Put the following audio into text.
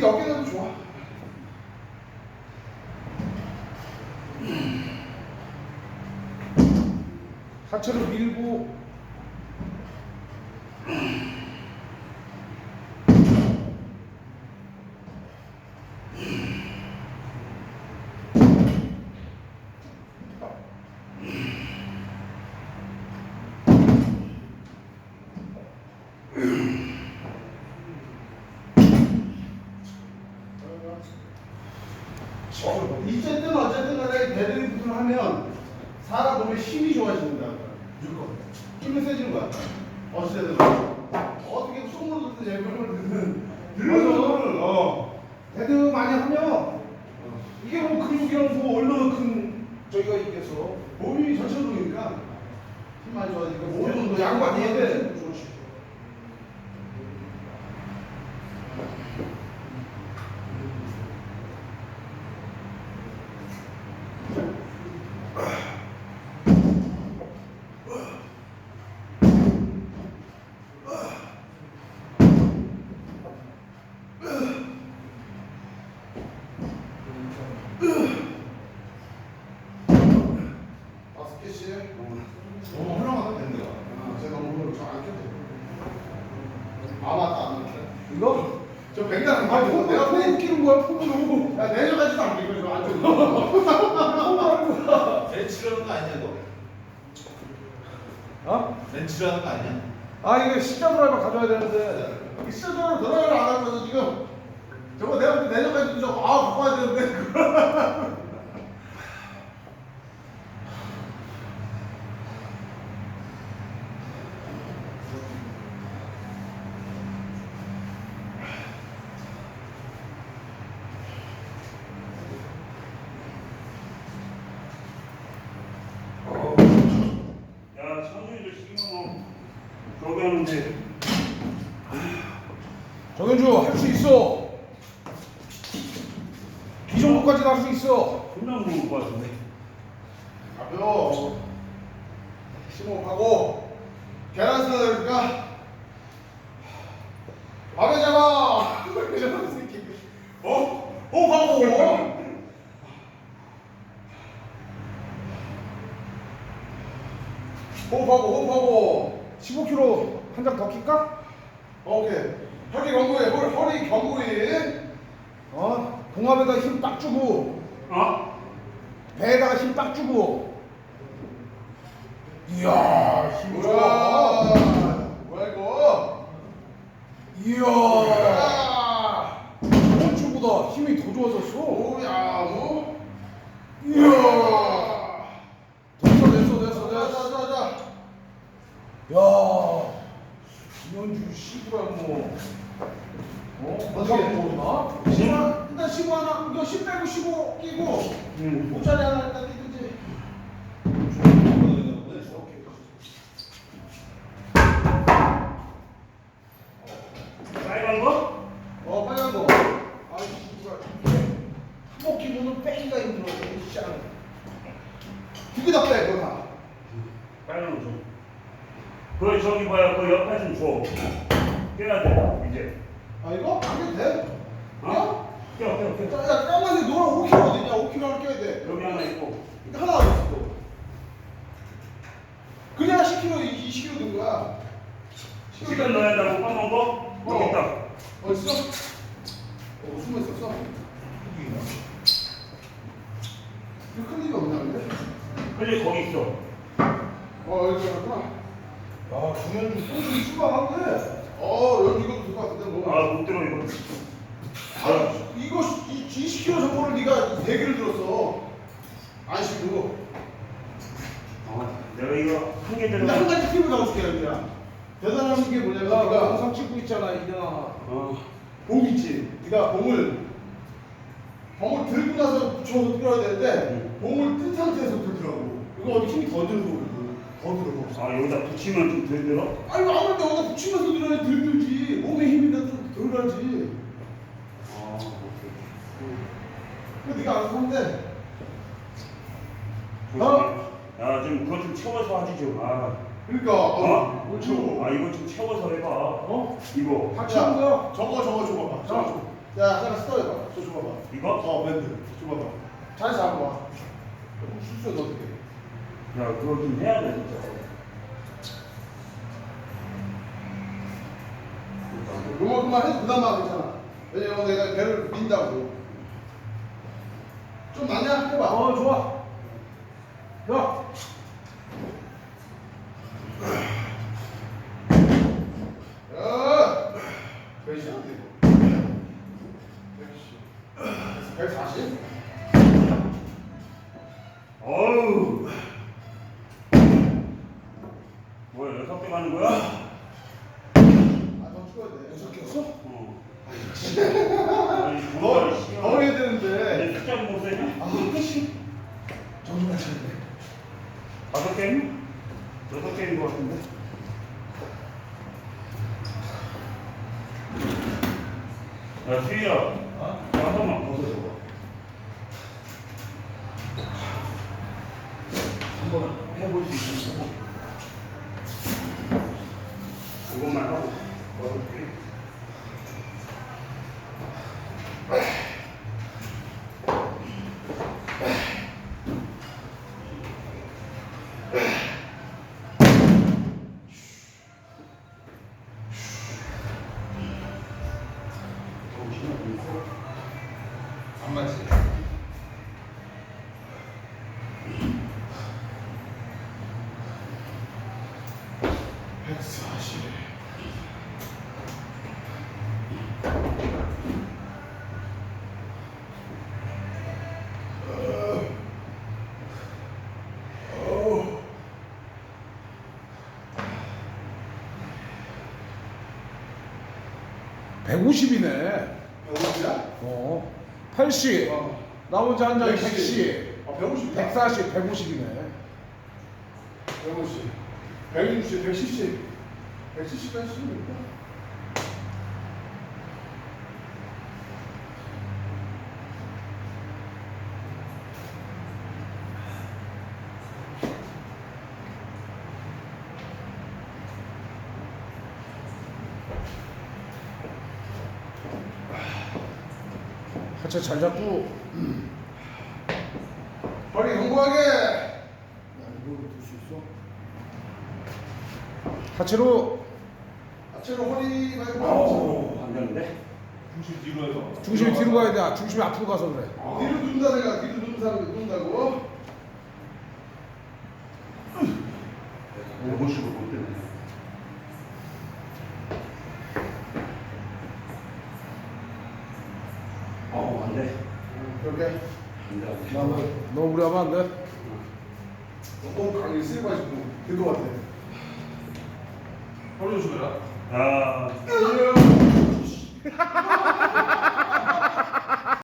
네 어깨도 좋아. 하체를 밀고 어, 이쨌든 어쨌든 간에 데드리프트를 하면 사람 몸에 힘이 좋아진다. 무조건. 힘이 세지는 거야. 어찌되든. 어떻게 소문을 듣든 예명을 듣든 들으면 어. 데드 많이 하면 이게 뭐 근육이랑 뭐 얼마나 큰 저희가 있겠어. 몸이 전체 운동이니까 힘 많이 좋아지니까 모든 운동 안 해야 돼. 좋지. 다섯 개씩. 너무 훌륭하다 밴드가. 제가 너무 훌륭 잘안 켰대. 아 맞다 안 맞다. 이거 저 밴드는 아 뭐 폼, 끼는 거야 폼으로 야 내려가지도 않게 이거 안 줘. 렌치라는 거 아니야 너? 어? 렌치라는 거 아니야? 아 이거 십자 드라이버 가져야 되는데 시작으로 들어가려 안 하면서 지금 저거 내가 내년까지도 저거 아 와야 되는데 야, 성준이도 지금 뭐 저기 하는데. 정현주 할 수 있어. 이 정도까지 는 할 수 있어. 분명 먹을 것 같은데. 가벼워. 심호흡하고. 계란 쓰니까? 밥에 잡아. 이런 새끼. 어? 호흡하고 호흡하고 호흡하고 15kg 한 장 더 킬까? 오케이. 허리 경구에 허리, 허리 경구에 어? 봉합에다 힘 빡 주고. 어? 배에다가 힘 빡 주고. 이야 힘 좋아. 뭐야 뭐야 이거? 이야. 야 저번 주보다. 힘이 더 좋아졌어. 오야 뭐? 이야 됐어 됐어 됐어 됐어 자자자자 야 김현주 씨부랑 뭐 어? 어떻게 모르나? 15 일단 15 하나 이거 10 빼고 15 끼고 응. 5짜리 하나 일단 끼든지 빨간 거? 어 빨간 거 아이씨 이거 한복 기분은 빼기가 힘들어 진짜 두개 다 빼, 그거 다 빨간 거 줘. 그 저기 뭐야 그 옆에 좀 줘. 깨야 돼 이제. 아 이거? 안 해도 돼? 어? 깨, 깨, 깨. 야, 야 까만색 노란 5kg 어디냐 5kg 껴야 돼 여기 하나 있고. 이거 하나 안 있어 그냥 10kg 20kg 든 거야 지금 넣어야 된다고 까만 거? 여기 있다. 어디 있어? 어 숨어 있었어? 이거 큰 일이 없냐 근데? 그래 거기 있어. 어 여기 있구나 야 정현주 손이 수박한데 어 여기 이것도 될것 같은데 뭐 아 못 들어 이거. 아, 이거 이 20kg 정도를 네가 4개를 들었어. 안 쉬고. 어, 내가 이거 한 개 근데 한. 가지 팁을 가르쳐줄게 얘들아. 대단한 게 뭐냐면 야 네가? 영상 찍고 있잖아 이경아 어. 봉 있지? 네가 봉을 봉을 들고 나서 붙여서 끌어야 되는데 봉을 뜬 상태에서 들더라고. 이거 어디 힘이 더 들고 더 들어 아 여기다 붙이면 좀 덜 들어? 아니 아무래도 여기다 붙이면서 들어야 덜 들지 몸에 힘이 덜 가지 아 오케이. 그거 네가 알아서 하면 돼 어? 야, 좀 그거 좀 채워서 하지 좀. 아. 그러니까 어? 어? 옳지 아, 이거 좀 채워서 해봐. 어? 이거. 같이 한 거야 저거 저거 저거 봐 저거 자, 잠깐 스톱 해봐. 저 줘봐봐. 이거? 어, 밴드. 줘봐봐. 잘 잡아봐. 실수 너 어떻게? 야, 그거 좀 해야 돼, 진짜. 요만큼만 해도 그나마 괜찮아. 왜냐면 내가 배를 민다고. 좀 낫냐? 해봐. 어 좋아. 야. 야! 몇이야? 140? 개였어? 어. 아니, 씨. 더 해야 되는데. 내 숫자를 못 세냐? 아, 그치. 정말 잘했네. 다섯 개임? 여섯 개인 것 같은데? 야, 수희야. 어? 한 번만 벗어줘. 한번 해 150이네. 150이야? 어. 80. 어. 나머지 한 장이 110. 아, 150. 140, 150이네. 150. 160, 170. 170까지 쓰면 하체 잘 잡고. 허리 견고하게. 야, 이걸로 들수 있어? 하체로 하체로 허리 말고 안 되는데? 중심 뒤로 해서. 중심이 뒤로 가야 돼. 아, 중심이 앞으로 가서 그래. 뒤로 둔다 내가 뒤로 둔 사람 둔다고. 150을 못 되네. 어우, 안 돼. 그렇게 안 돼. 안 돼. 나너 우리 하면 안 돼? 너무 강하게 세고 가지고 될것 같아. 허리 조심해라. 아, 으아.